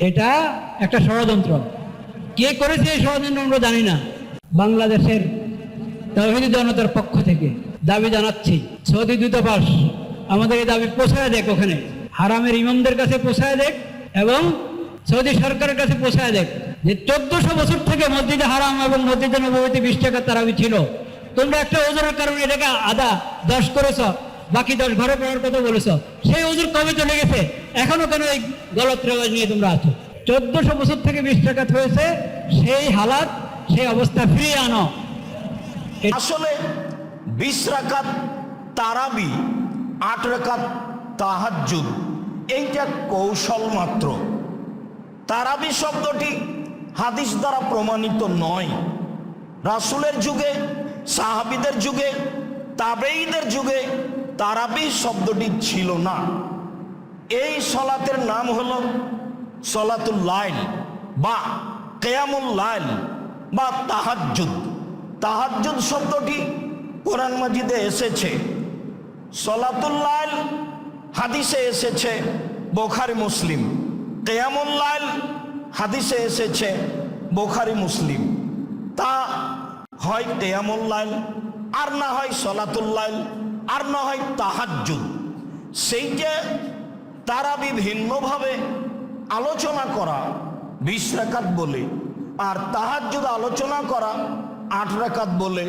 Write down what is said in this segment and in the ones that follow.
এটা একটা ষড়যন্ত্র। কে করেছে এই ষড়যন্ত্র আমরা জানি না। বাংলাদেশের তহিদি জনতার পক্ষ থেকে দাবি জানাচ্ছি সৌদি দূতাবাস আমাদের এই দাবি পৌঁছায় দেখ ওখানে। হারামের ইমামদের কাছে পৌঁছায় দেখ এবং সৌদি সরকারের কাছে পৌঁছায় দেখ যে চোদ্দশো বছর থেকে মসজিদে হারাম এবং মসজিদে নবীতে বিশ টাকা তারাবি ছিল। তোমরা একটা ওজনের কারণে এটাকে আদা, দশ করেছ। বাকি দশ ঘরে পড়ার কথা বলেছ। সেই ওজন কবে চলে গেছে? এখনও কেন এই গলত রেওয়াজ নিয়ে তোমরা আছো? চোদ্দশো বছর থেকে বিশ টাকা হয়েছে, সেই হালাত, সেই অবস্থা ফিরিয়ে আনো। আসলে বিশ রাকাত তারাবি, আট রাকাত তাহাজ্জুদ, এইটা কৌশল মাত্র। তারাবি শব্দটি হাদিস দ্বারা প্রমাণিত নয়। রাসুলের যুগে, সাহাবিদের যুগে তাবেইদের যুগে তারাবি শব্দটি ছিল না। এই সলাতের নাম হল সলাতুল লাইল বা কেয়ামুল লাইল বা তাহাজ্জুদ। তাহাজ্জুদ শব্দটি কোরআন মাজিদে এসেছে, সলাতুল লাইল হাদিসে এসেছে, বোখারি মুসলিম। কেয়ামুল লাইল হাদিসে এসেছে, বোখারি মুসলিম। তা হয় কেয়ামুল লাইল আর না হয় সলাতুল লাইল। আর না হয় তাহাজ্জুদ। সেই যে তারা বিভিন্নভাবে আলোচনা করা, বিশ রাকাত বলে, আর তাহাজ্জুদ আলোচনা করা, আট রাকাত বলে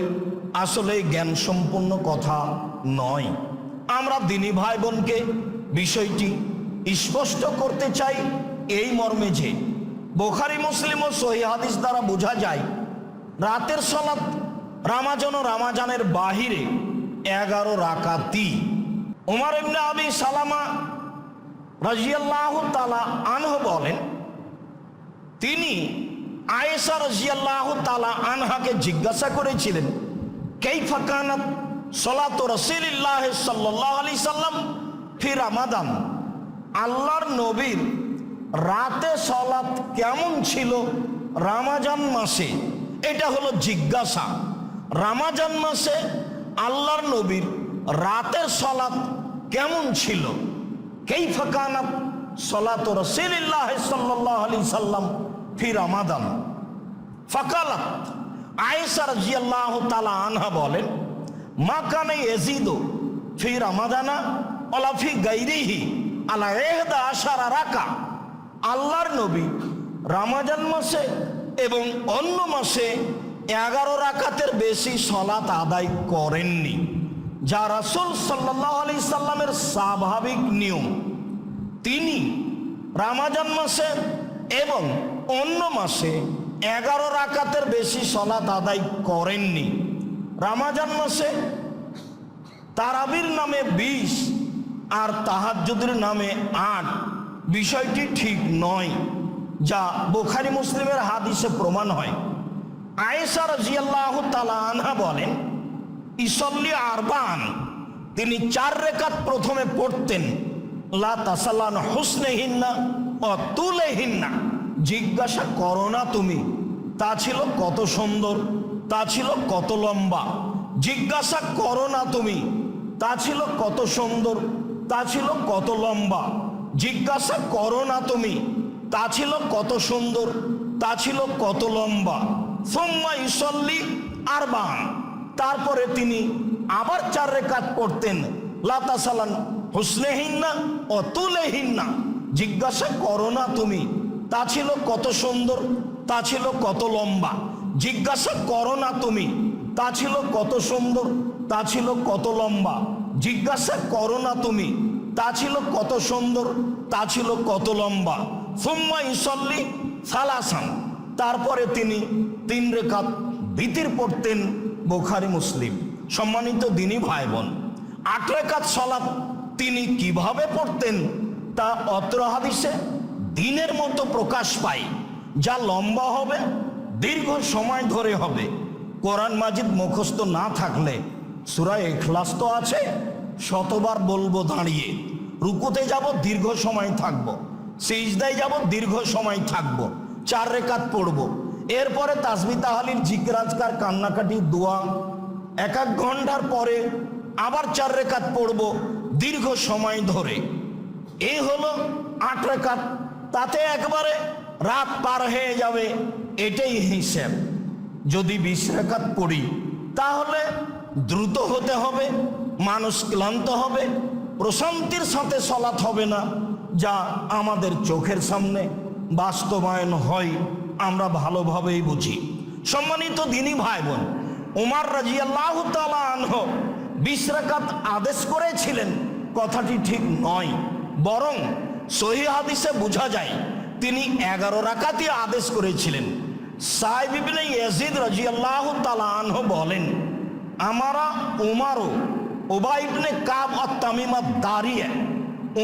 আসলে জ্ঞান সম্পন্ন কথা নয়। আমরা দিনী ভাই বোনকে বিষয়টি স্পষ্ট করতে চাই এই মর্মে যে, বোখারি মুসলিম ও সহি হাদিস দ্বারা বোঝা যায়, রাতের সলাৎ রামাজন ও রামাজানের বাহিরে এগারো রাকাতি। উমার ইবনে আবি সালামা রাজিয়াল্লাহ তালা আনহ বলেন, তিনি আয়েশা রাজিয়াল্লাহ তালা আনহাকে জিজ্ঞাসা করেছিলেন কেই ফাকানাত সলাত রসিল্লাহ সাল্লাহ আলি সাল্লাম ফির রামাদান? আল্লাহর নবীর রাতে সলাত কেমন ছিল রামাজান মাসে? এটা হলো জিজ্ঞাসা। রামাজান মাসে আল্লাহর নবীর রাতের সলাত কেমন ছিল? কেই ফাকানাত সলাত রসিল্লাহ সাল্লাহ আলি সাল্লাম ফি রামাদান? ফাকালাত আয়েশা রাজিয়াল্লাহ তালা আনহা বলেন, মা কানে এজিদো ফি রামাদানা অলা ফি গাইরিহি আলা এহদা আশারা রাকা? আল্লাহর নবী রামাজান মাসে এবং অন্য মাসে এগারো রাকাতের বেশি সলাত আদায় করেননি। যা রাসুল সাল্লাহ আলি সাল্লামের স্বাভাবিক নিয়ম। তিনি রামাজান মাসে এবং অন্য মাসে এগারো রাকাতের বেশি সলাত আদায় করেননি। রামাজান মাসে তারাবির নামে বিশ আর তাহাজ্জুদের নামে আট। বিষয়টি ঠিক নয়, যা বোখারি মুসলিমের হাদিসে প্রমাণ হয়। আয়েশা রাজিয়াল্লাহ তালা আনহা বলেন, ইসল্লি আরবান, তিনি চার রেখাত প্রথমে পড়তেন। লা তাসালান হুসনেহিন্না ও তুলেহিন্না। জিজ্ঞাসা করো না তুমি, তা ছিল কত সুন্দর, তা ছিল কত লম্বা। জিজ্ঞাসা করো না তুমি, তা ছিল কত সুন্দর, তা ছিল কত লম্বা। জিজ্ঞাসা করো না তুমি, তা ছিল কত সুন্দর, তা ছিল কত লম্বা। সোম্মা ইসল্লি আরবান। তারপরে তিনি আবার চার রেখাত পড়তেন লাতা সালান হুসনেহিন্না ও তুলেহিন্না। জিজ্ঞাসা করো না তুমি, তা ছিল কত সুন্দর, তা ছিল কত লম্বা। জিজ্ঞাসা করো না তুমি, তা ছিল কত সুন্দর, তা ছিল কত লম্বা। জিজ্ঞাসা করো না তুমি, তা ছিল কত সুন্দর, তা ছিল কত লম্বা। সুম্মা ইসল্লি সালাসান। তারপরে তিনি তিন রেখাত ভীতির পড়তেন বোখারি মুসলিম। সম্মানিত দিনী ভাই বোন আট রেখাত সলাপ তিনি কীভাবে পড়তেন তা অত্র হাদিসে দিনের মতো প্রকাশ পায়। যা লম্বা হবে, দীর্ঘ সময় ধরে হবে। কোরআন মাজিদ মুখস্থ না থাকলে সুরায় এখলাস তো আছে, শতবার বলব দাঁড়িয়ে। রুকুতে যাব, দীর্ঘ সময় থাকব। সিজদায় যাব, দীর্ঘ সময় থাকব। চার রেখাত পড়ব। এরপরে তাসবি তাহালির জিজ্ঞাজকার কান্নাকাটি, দোয়া। এক এক ঘণ্টার পরে আবার চার রেখাত পড়ব দীর্ঘ সময় ধরে। এই হলো আট রেখাত। তাতে একবারে রাত পার হয়ে যাবে, এটাই হিসেব। যদি বিশ রেখাত পড়ি, তাহলে দ্রুত হতে হবে, মানুষ ক্লান্ত হবে, প্রশান্তির সাথে সলাৎ হবে না, যা আমাদের চোখের সামনে বাস্তবায়ন হয়। আমরা ভালোভাবেই বুঝি। সম্মানিত দিনী ভাই বোন উমার রাজিয়াল্লাহ আনহ বিশ রাকাত আদেশ করেছিলেন, কথাটি ঠিক নয়, বরং সহি হাদিসে বোঝা যায়, তিনি এগারো রাকাতই আদেশ করেছিলেন। সাহেবিবিনে ইয়াজিদ রাজিয়াল্লাহ আনহ বলেন, আমারা উমারও ওবাইবনে কাব অত্তামিমা দাঁড়িয়ে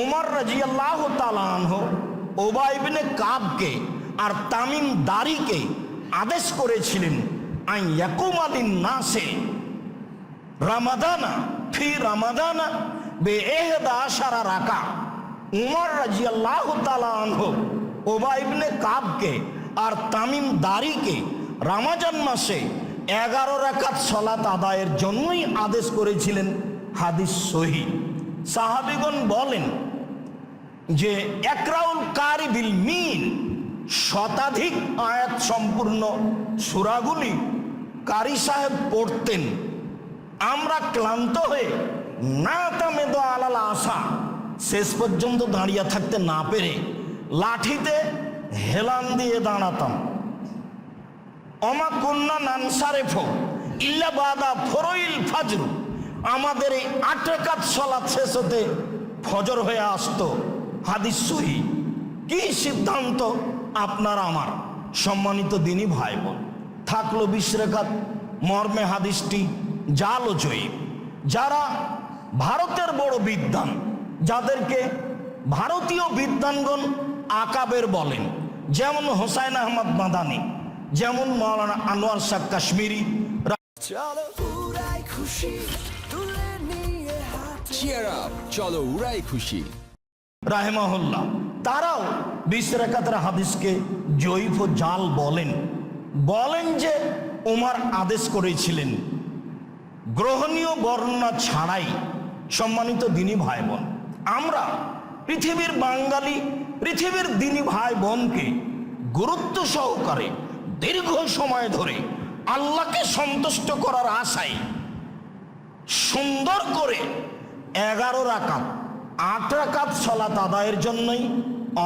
উমর রাজিয়াল্লাহ আনহ ওবাইবনে কাবকে আর তামিম দারিকে আদেশ করেছিলেন আই ইয়াকুমালিন নাসে রামাদানা, ফি রামাদানা বে এহদা আশারা রাকা। উমর রাজিয়াল্লাহ তালানহ ওবা ইবনে কাবকে আর তামিম দারিকে রামাজান মাসে এগারো রাকাত সলাত আদায়ের জন্যই আদেশ করেছিলেন। হাদিস সহি। সাহাবিগণ বলেন যে, একরাউল কারি বিল মিন শতাধিক আয়াত সম্পূর্ণ সুরাগুলি কারি সাহেব পড়তেন। আমরা ক্লান্ত হয়ে না তামেদ আলাল আশা শেষ পর্যন্ত দাঁড়িয়ে থাকতে না পেরে লাঠিতে হেলান দিয়ে দাঁড়াতাম। অমা কন্যা নানসারেফ ইল্লা বাদা ফরইল ফাজরু। আমাদের এই আট রেখাত সলাৎ শেষ হতে ফজর হয়ে আসতো। হাদিস সহি। কি সিদ্ধান্ত? আপনার আমার সম্মানিত দিনী ভাই বোন থাকল বিশ রেখাত মর্মে হাদিসটি জাল ও জয়ীব যারা ভারতের বড় বিদ্বান যাদেরকে ভারতীয় বিদ্বানগণ আকাবের বলেন যেমন হোসাইন আহমদ মাদানি যেমন মৌলানা আনোয়ার শাহ কাশ্মীরি চলো উড়াই খুশি। রাহেমাহুল্লাহ তারাও বিশ রেখাতের হাদিসকে ও জাল বলেন। বলেন যে ওমার আদেশ করেছিলেন। গ্রহণীয় বর্ণনা ছাড়াই সম্মানিত দিনী ভাই বোন আমরা পৃথিবীর বাঙালি, পৃথিবীর দিনী ভাই বোনকে গুরুত্ব সহকারে দীর্ঘ সময় ধরে আল্লাহকে সন্তুষ্ট করার আশায় সুন্দর করে এগারো রাকাত আট রাকাত সলাত আদায়ের জন্যই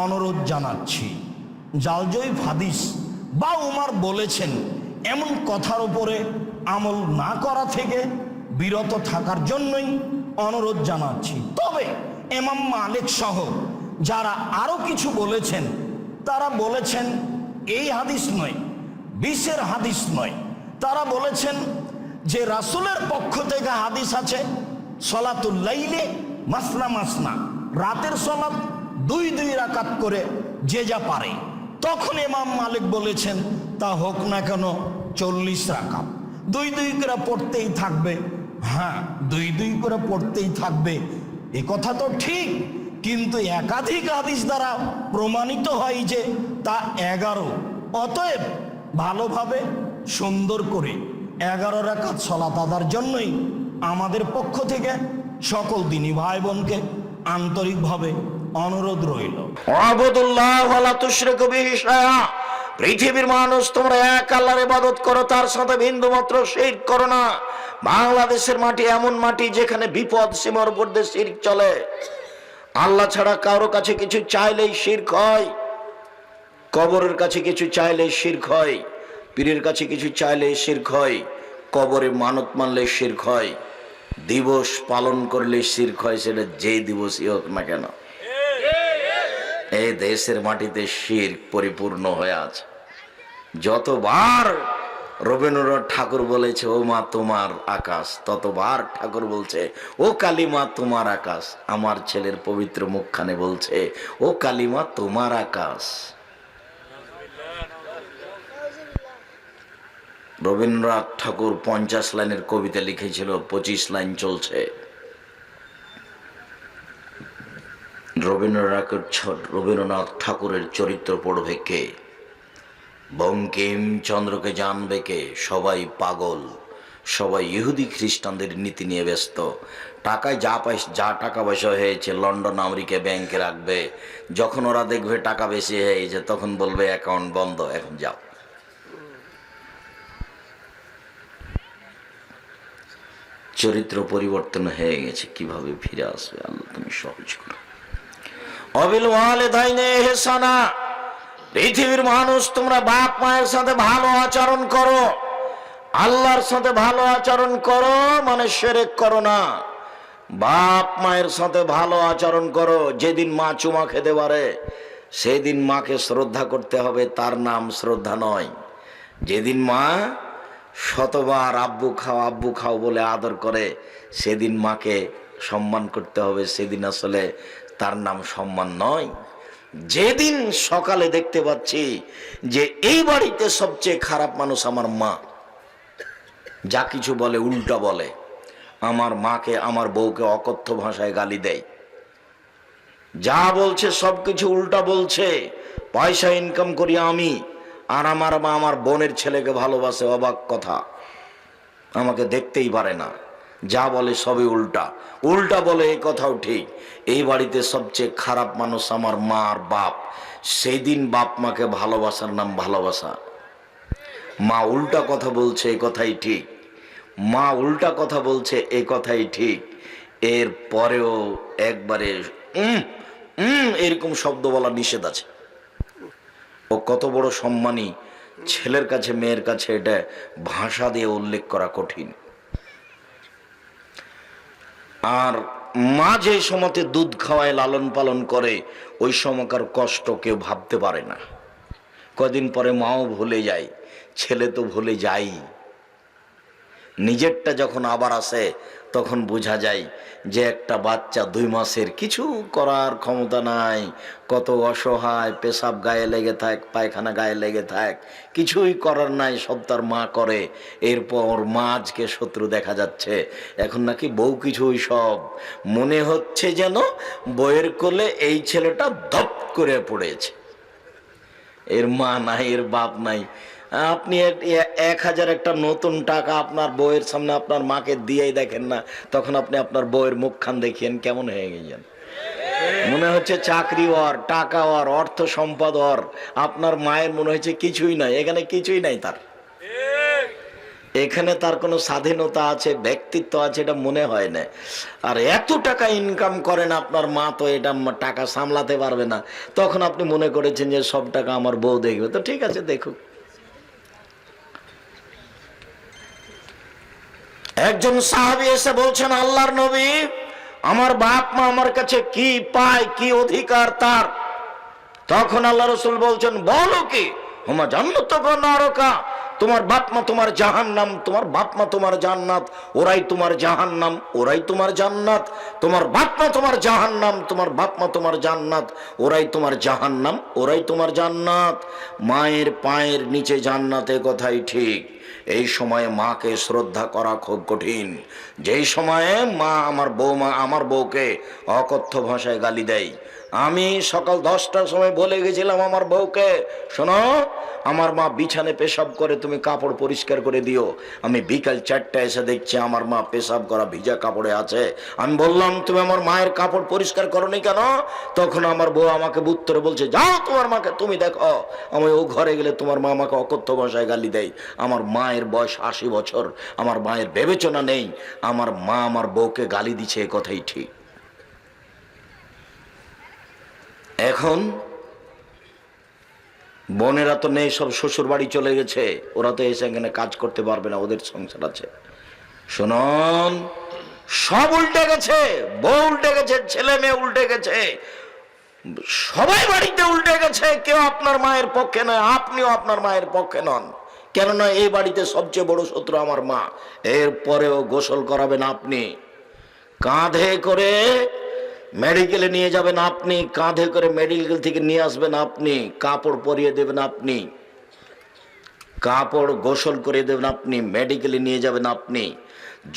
অনুরোধ জানাচ্ছি। জালজয়ী হাদিস বা উমার বলেছেন, এমন কথার উপরে আমল না করা থেকে বিরত থাকার জন্যই অনুরোধ জানাচ্ছি। তবে এমাম মালিক সহ যারা আরও কিছু বলেছেন, তারা বলেছেন, এই হাদিস নয় বিশের হাদিস নয়। তারা বলেছেন যে রাসূলের পক্ষ থেকে হাদিস আছে সলাতুল্লাইলে মাসনা মাসনা। রাতের সলাত দুই দুই রাকাত করে যে যা পারে। তখন ইমাম মালিক বলেছেন, তা হোক না কেন, চল্লিশ রাকাত। দুই দুই করে পড়তেই থাকবে। হ্যাঁ দুই দুই করে পড়তেই থাকবে। এ কথা তো ঠিক, কিন্তু একাধিক হাদিস দ্বারা প্রমাণিত হয় যে তা এগারো। অতএব ভালোভাবে সুন্দর করে এগারো রেখাত সলাত আদার জন্যই আমাদের পক্ষ থেকে সকল দিনী ভাই বোনকে আন্তরিকভাবে অনুরোধ রইল। পৃথিবীর মানুষ, তোমরা এক আল্লাহর ইবাদত করো, তার সাথে বিন্দু মাত্র শিরক করো না। বাংলাদেশের মাটি এমন মাটি যেখানে বিপদ সীমার উপর দিয়ে শিরক চলে। আল্লাহ ছাড়া কারও কাছে কিছু চাইলেই শিরক হয়। কবরের কাছে কিছু চাইলে শির্ক হয়। পীরের কাছে কিছু চাইলে শির্ক হয়। কবরে মানত মানলে শির্ক হয়। দিবস পালন করলে শির্ক হয়, সেটা যে দিবসই হোক না কেন। এই দেশের মাটিতে শির পরিপূর্ণ হয়ে আছে। যতবার রবীন্দ্রনাথ ঠাকুর বলেছে, ও মা, তোমার আকাশ, ততবার ঠাকুর বলছে, ও কালিমা, তোমার আকাশ। আমার ছেলের পবিত্র মুখখানে বলছে, ও কালিমা, তোমার আকাশ। রবীন্দ্রনাথ ঠাকুর পঞ্চাশ লাইনের কবিতা লিখেছিল, পঁচিশ লাইন চলছে। রবীন্দ্রনাথ রবীন্দ্রনাথ ঠাকুরের চরিত্র পড়বে কে? বঙ্কিম চন্দ্রকে জানবে কে? সবাই পাগল, সবাই ইহুদি খ্রিস্টানদের নীতি নিয়ে ব্যস্ত। টাকায় যা পাই যা টাকা পয়সা হয়েছে লন্ডন, আমেরিকা ব্যাংকে রাখবে। যখন ওরা দেখবে টাকা বেশি হয়েছে, তখন বলবে অ্যাকাউন্ট বন্ধ, এখন যাও। চরিত্র পরিবর্তন হয়ে গেছে, কীভাবে ফিরে আসবে আল্লাহ তুমি সহজ করো। অবিল পৃথিবীর মানুষ, তোমরা বাপ মায়ের সাথে ভালো আচরণ করো। আল্লাহর সাথে ভালো আচরণ করো মানে সেরেক করো না। বাপ মায়ের সাথে ভালো আচরণ করো, যেদিন মা চুমা খেতে পারে, সেদিন মাকে শ্রদ্ধা করতে হবে, তার নাম শ্রদ্ধা নয়। যেদিন মা শতবার আব্বু খাও আব্বু খাও বলে আদর করে সেদিন মাকে সম্মান করতে হবে, সেদিন আসলে তার নাম সম্মান নয়। যেদিন সকালে দেখতে পাচ্ছি যে এই বাড়িতে সবচেয়ে খারাপ মানুষ আমার মা। যা কিছু বলে, উল্টা বলে। আমার মাকে, আমার বউকে অকথ্য ভাষায় গালি দেয়। যা বলছে সব কিছু উল্টা বলছে। পয়সা ইনকাম করি আমি। আর আমার মা আমার বোনের ছেলেকে ভালোবাসে অবাক কথা। আমাকে দেখতেই পারে না। যা বলে সবই উল্টা। উল্টা বলে এই কথাও ঠিক। এই বাড়িতে সবচেয়ে খারাপ মানুষ আমার মা আর বাপ। সেই দিন বাপ মাকে ভালোবাসার নাম ভালোবাসা। মা উল্টা কথা বলছে এই কথাই ঠিক। মা উল্টা কথা বলছে এ কথাই ঠিক। এর পরেও একবারে উম, উম, এরকম শব্দ বলা নিষেধ আছে। ও কত বড় সম্মানী ছেলের কাছে, মেয়ের কাছে এটা ভাষা দিয়ে উল্লেখ করা কঠিন। আর মা যে সময়তে দুধ খাওয়ায়, লালন পালন করে, ওই সময়কার কষ্ট কেউ ভাবতে পারে না। কদিন পরে মাও ভুলে যায়, ছেলে তো ভুলে যাই নিজেরটা যখন আবার আসে তখন বোঝা যায় যে একটা বাচ্চা দুই মাসের কিছু করার ক্ষমতা নাই, কত অসহায়, পেশাব গায়ে লেগে থাক, পায়খানা গায়ে লেগে থাক, কিছুই করার নাই, সব তার মা করে। এরপর মা আজকে শত্রু দেখা যাচ্ছে। এখন নাকি বউ কিছুই সব। মনে হচ্ছে যেন বইয়ের কোলে এই ছেলেটা ধপ করে পড়েছে। এর মা নাই, এর বাপ নাই। আপনি এক- হাজার একটা নতুন টাকা আপনার বউয়ের সামনে আপনার মাকে দিয়েই দেখেন না, তখন আপনি আপনার বউয়ের মুখখান দেখিয়েন, কেমন হয়ে গেছেন? মনে হচ্ছে চাকরি ওর, টাকা ওর, অর্থ সম্পদ ওর, আপনার মায়ের মনে হচ্ছে কিছুই নাই, এখানে কিছুই নাই তার। এখানে তার কোনো স্বাধীনতা আছে, ব্যক্তিত্ব আছে, এটা মনে হয় না। আর এত টাকা ইনকাম করেন আপনার মা তো, এটা টাকা সামলাতে পারবে না। তখন আপনি মনে করেছেন যে সব টাকা আমার বউ দেখবে। তো ঠিক আছে, দেখুক। একজন সাহাবি এসে বলছেন, আল্লাহর নবী, আমার বাপ মা আমার কাছে কি পায়, কি অধিকার তার? তখন আল্লাহ রসুল বলছেন, বলো কি? হুমা জান্নাত নরকা? তোমার বাপ মা তোমার জাহান্নাম, তোমার বাপ মা তোমার জান্নাত, ওরাই তোমার জাহান্নাম, ওরাই তোমার জান্নাত। তোমার বাপ মা তোমার জাহান্নাম, তোমার বাপ মা তোমার জান্নাত, ওরাই তোমার জাহান্নাম, ওরাই তোমার জান্নাত। মায়ের পায়ের নিচে জান্নাতে কথাই ঠিক। এই সময়ে মাকে শ্রদ্ধা করা খুব কঠিন। যেই সময়ে মা আমার বৌমা, আমার বউকে অকথ্য ভাষায় গালি দেয় আমি সকাল দশটার সময় বলে গেছিলাম আমার বউকে, শোনো, আমার মা বিছানে পেশাব করে তুমি কাপড় পরিষ্কার করে দিও। আমি বিকাল চারটা এসে দেখছি আমার মা পেশাব করা ভিজা কাপড়ে আছে। আমি বললাম, তুমি আমার মায়ের কাপড় পরিষ্কার করনি কেন? তখন আমার বউ আমাকে উত্তরে বলছে, যাও তোমার মাকে, তুমি দেখো। আমি ও ঘরে গেলে তোমার মা আমাকে অকথ্য ভাষায় গালি দেয়। আমার মায়ের বয়স আশি বছর, আমার মায়ের বিবেচনা নেই। আমার মা আমার বউকে গালি দিচ্ছে, এ কথাই ঠিক। এখন বোনেরা তো নেই, সব শ্বশুর বাড়ি চলে গেছে। ওরা তো এসে এখানে কাজ করতে পারবে না, ওদের সংসার আছে। শুনুন, সব উল্টে গেছে, বউ উল্টে গেছে, ছেলে মেয়ে উল্টে গেছে। সবাই বাড়িতে উল্টে গেছে, কেউ আপনার মায়ের পক্ষে নয়, আপনিও আপনার মায়ের পক্ষে নন। কেননা এই বাড়িতে সবচেয়ে বড় শত্রু আমার মা। এরপরেও গোসল করাবেন আপনি। কাঁধে করে মেডিকেলে নিয়ে যাবেন আপনি, কাঁধে করে মেডিকেল থেকে নিয়ে আসবেন আপনি, কাপড় পরিয়ে দেবেন আপনি, কাপড় গোসল করে দেবেন আপনি মেডিকেলে নিয়ে যাবেন আপনি।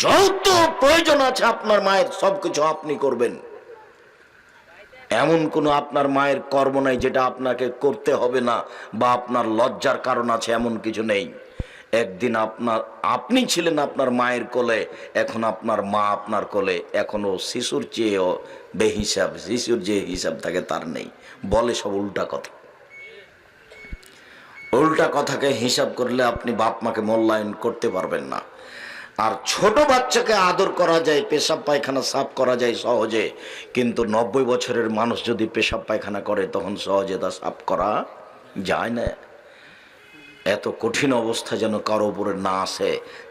যত প্রয়োজন আছে আপনার মায়ের, সবকিছু আপনি করবেন। এমন কোনো আপনার মায়ের কর্ম নাই যেটা আপনাকে করতে হবে না, বা আপনার লজ্জার কারণ আছে, এমন কিছু নেই। একদিন আপনার, আপনি ছিলেন আপনার মায়ের কোলে, এখন আপনার মা আপনার কোলে এখনও শিশুর চেয়েও বেহিসাব, শিশুর যে হিসাব থাকে তার নেই। বলে সব উল্টা কথা। উল্টা কথাকে হিসাব করলে আপনি বাপ মাকে মূল্যায়ন করতে পারবেন না। আর ছোট বাচ্চাকে আদর করা যায়, পেশাব পায়খানা সাফ করা যায় সহজে, কিন্তু নব্বই বছরের মানুষ যদি পেশাব পায়খানা করে, তখন সহজে তা সাফ করা যায় না। এত কঠিন অবস্থা যেন কারও উপরে না আসে,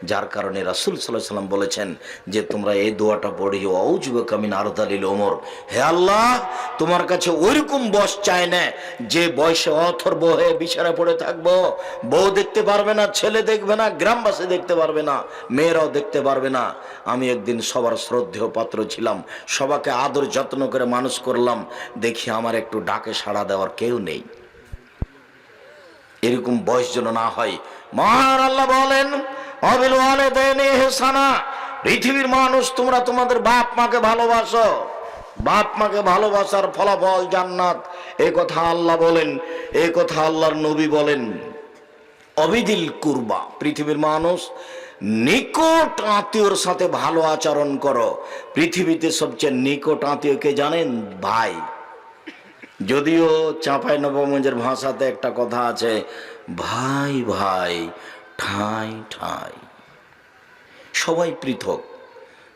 যার কারণে রাসুল সাল্লাহ সাল্লাম বলেছেন যে, তোমরা এই দোয়াটা পড়িও অউজুবে কামিন আরদালিল ওমর হে আল্লাহ, তোমার কাছে ওইরকম বয়স চায় না, যে বয়সে অথর্ব হয়ে বিছানা পড়ে থাকব। বউ দেখতে পারবে না, ছেলে দেখবে না, গ্রামবাসী দেখতে পারবে না, মেয়েরাও দেখতে পারবে না। আমি একদিন সবার শ্রদ্ধেয় পাত্র ছিলাম, সবাকে আদর যত্ন করে মানুষ করলাম, দেখি আমার একটু ডাকে সাড়া দেওয়ার কেউ নেই। এরকম বয়স যেন না হয়। মহান আল্লাহ বলেন, অবিল ইহসানা। পৃথিবীর মানুষ, তোমরা তোমাদের বাপ মাকে ভালোবাসো। বাপ মাকে ভালোবাসার ফলাফল জান্নাত। এ কথা আল্লাহ বলেন, এ কথা আল্লাহর নবী বলেন। অবিদিল কুরবা, পৃথিবীর মানুষ, নিকট আত্মীয়র সাথে ভালো আচরণ করো। পৃথিবীতে সবচেয়ে নিকট আত্মীয়কে জানেন? ভাই। যদিও চাঁপাই নবমঞ্জের ভাষাতে একটা কথা আছে ভাই ভাই ঠাঁই ঠাঁই। সবাই পৃথক।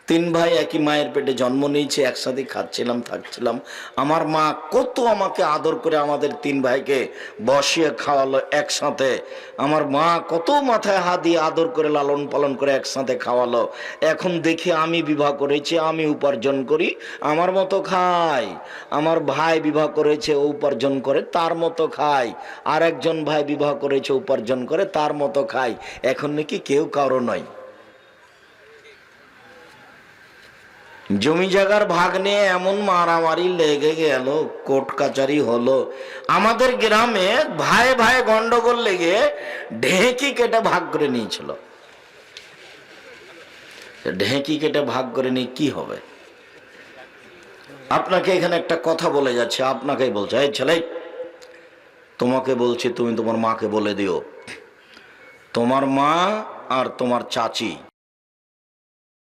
তিন ভাই একই মায়ের পেটে জন্ম নিয়েছে, একসাথে খাচ্ছিলাম, থাকছিলাম। আমার মা কত আমাকে আদর করে আমাদের তিন ভাইকে বসিয়ে খাওয়ালো একসাথে। আমার মা কত মাথায় হাত দিয়ে আদর করে, লালন পালন করে একসাথে খাওয়ালো। এখন দেখি আমি বিবাহ করেছি, আমি উপার্জন করি, আমার মতো খাই আমার ভাই বিবাহ করেছে, ও উপার্জন করে, তার মতো খাই আর একজন ভাই বিবাহ করেছে, উপার্জন করে, তার মতো খাই এখন নাকি কেউ কারও নয়। জমি জায়গার ভাগ নিয়ে এমন মারামারি লেগে গেল, কোর্ট কাচারি হলো। আমাদের গ্রামে ভাই ভাই গন্ডগোল লেগে ঢেঁকি কেটে ভাগ করে নিয়েছিল। ঢেঁকি কেটে ভাগ করে নিয়ে কি হবে? আপনাকে এখানে একটা কথা বলে যাচ্ছে, আপনাকেই বলছে, এই ছেলে, তোমাকে বলছি, তুমি তোমার মাকে বলে দিও। তোমার মা আর তোমার চাচি